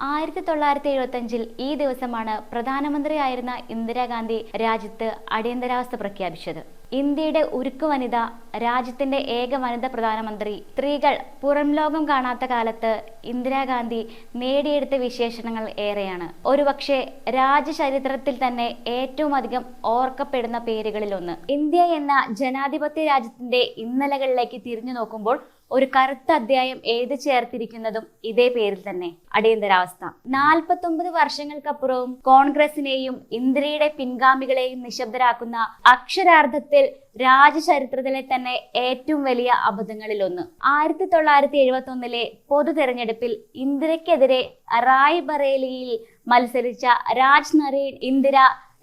ആയിരത്തി തൊള്ളായിരത്തി എഴുപത്തി അഞ്ചിൽ ഈ ദിവസമാണ് പ്രധാനമന്ത്രിയായിരുന്ന ഇന്ദിരാഗാന്ധി രാജ്യത്ത് അടിയന്തരാവസ്ഥ പ്രഖ്യാപിച്ചത്. ഇന്ത്യയുടെ ഉരുക്കു വനിത രാജ്യത്തിന്റെ ഏക വനിത പ്രധാനമന്ത്രി സ്ത്രീകൾ പുറം ലോകം കാണാത്ത കാലത്ത് ഇന്ദിരാഗാന്ധി നേടിയെടുത്ത വിശേഷണങ്ങൾ ഏറെയാണ്. ഒരുപക്ഷെ രാജ്യചരിത്രത്തിൽ തന്നെ ഏറ്റവും അധികം ഓർക്കപ്പെടുന്ന പേരുകളിലൊന്ന്. ഇന്ത്യ എന്ന ജനാധിപത്യ രാജ്യത്തിന്റെ ഇന്നലകളിലേക്ക് തിരിഞ്ഞു നോക്കുമ്പോൾ ഒരു കറുത്ത അധ്യായം എഴുതി ചേർത്തിരിക്കുന്നതും ഇതേ പേരിൽ തന്നെ. അടിയന്തരാവസ്ഥ. നാൽപ്പത്തൊമ്പത് വർഷങ്ങൾക്കപ്പുറവും കോൺഗ്രസിനെയും ഇന്ദിരയുടെ പിൻഗാമികളെയും നിശബ്ദരാക്കുന്ന അക്ഷരാർത്ഥത്തിൽ രാജചരിത്രത്തിലെ തന്നെ ഏറ്റവും വലിയ അബദ്ധങ്ങളിലൊന്ന്. ആയിരത്തി തൊള്ളായിരത്തി എഴുപത്തി ഒന്നിലെ പൊതു തെരഞ്ഞെടുപ്പിൽ ഇന്ദിരയ്ക്കെതിരെ റായ്ബറേലിയിൽ മത്സരിച്ച രാജ് ഇന്ദിര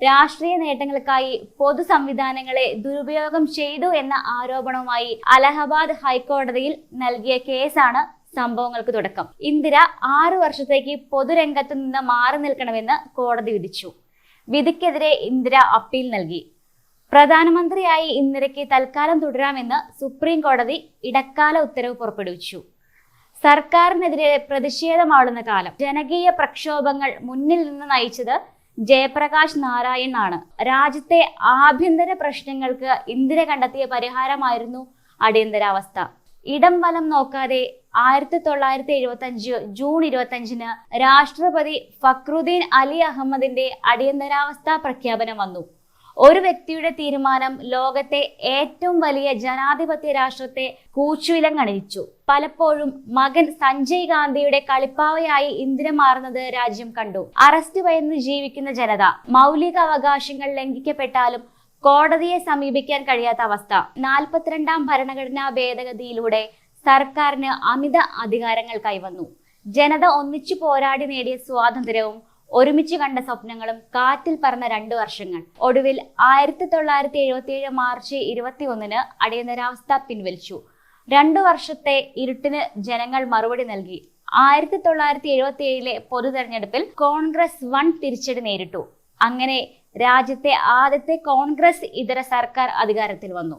രാഷ്ട്രീയ നേട്ടങ്ങൾക്കായി പൊതു സംവിധാനങ്ങളെ ദുരുപയോഗം ചെയ്തു എന്ന ആരോപണവുമായി അലഹബാദ് ഹൈക്കോടതിയിൽ നൽകിയ കേസാണ് സംഭവങ്ങൾക്ക് തുടക്കം. ഇന്ദിര ആറു വർഷത്തേക്ക് പൊതുരംഗത്ത് നിന്ന് മാറി നിൽക്കണമെന്ന് കോടതി വിധിച്ചു. വിധിക്കെതിരെ ഇന്ദിര അപ്പീൽ നൽകി. പ്രധാനമന്ത്രിയായി ഇന്ദിരയ്ക്ക് തൽക്കാലം തുടരാമെന്ന് സുപ്രീം കോടതി ഇടക്കാല ഉത്തരവ് പുറപ്പെടുവിച്ചു. സർക്കാരിനെതിരെ പ്രതിഷേധമാളുന്ന കാലം ജനകീയ പ്രക്ഷോഭങ്ങൾ മുന്നിൽ നിന്ന് നയിച്ചത് ജയപ്രകാശ് നാരായൺ ആണ്. രാജ്യത്തെ ആഭ്യന്തര പ്രശ്നങ്ങൾക്ക് ഇന്ദിര കണ്ടെത്തിയ പരിഹാരമായിരുന്നു അടിയന്തരാവസ്ഥ. ഇടം വലം നോക്കാതെ ആയിരത്തി തൊള്ളായിരത്തി എഴുപത്തി അഞ്ച് ജൂൺ ഇരുപത്തി അഞ്ചിന് രാഷ്ട്രപതി ഫക്രുദ്ദീൻ അലി അഹമ്മദിന്റെ അടിയന്തരാവസ്ഥ പ്രഖ്യാപനം വന്നു. ഒരു വ്യക്തിയുടെ തീരുമാനം ലോകത്തെ ഏറ്റവും വലിയ ജനാധിപത്യ രാഷ്ട്രത്തെ കൂച്ചുവിലങ്ങണിച്ചു പലപ്പോഴും മകൻ സഞ്ജയ് ഗാന്ധിയുടെ കളിപ്പാവയായി ഇന്ദിര മാറുന്നത് രാജ്യം കണ്ടു. അറസ്റ്റ് ഭയന്ന് ജീവിക്കുന്ന ജനത മൗലിക അവകാശങ്ങൾ ലംഘിക്കപ്പെട്ടാലും കോടതിയെ സമീപിക്കാൻ കഴിയാത്ത അവസ്ഥ. നാൽപ്പത്തിരണ്ടാം ഭരണഘടനാ ഭേദഗതിയിലൂടെ സർക്കാരിന് അമിത അധികാരങ്ങൾ കൈവന്നു. ജനത ഒന്നിച്ചു പോരാടി നേടിയ സ്വാതന്ത്ര്യവും ഒരുമിച്ച് കണ്ട സ്വപ്നങ്ങളും കാറ്റിൽ പറന്ന രണ്ടു വർഷങ്ങൾ. ഒടുവിൽ ആയിരത്തി തൊള്ളായിരത്തി എഴുപത്തി ഏഴ് മാർച്ച് ഇരുപത്തി ഒന്നിന് അടിയന്തരാവസ്ഥ പിൻവലിച്ചു. രണ്ടു വർഷത്തെ ഇരുട്ടിന് ജനങ്ങൾ മറുപടി നൽകി. ആയിരത്തി തൊള്ളായിരത്തി എഴുപത്തി ഏഴിലെ പൊതു തെരഞ്ഞെടുപ്പിൽ കോൺഗ്രസ് വൺ തിരിച്ചടി നേരിട്ടു. അങ്ങനെ രാജ്യത്തെ ആദ്യത്തെ കോൺഗ്രസ് ഇതര സർക്കാർ അധികാരത്തിൽ വന്നു.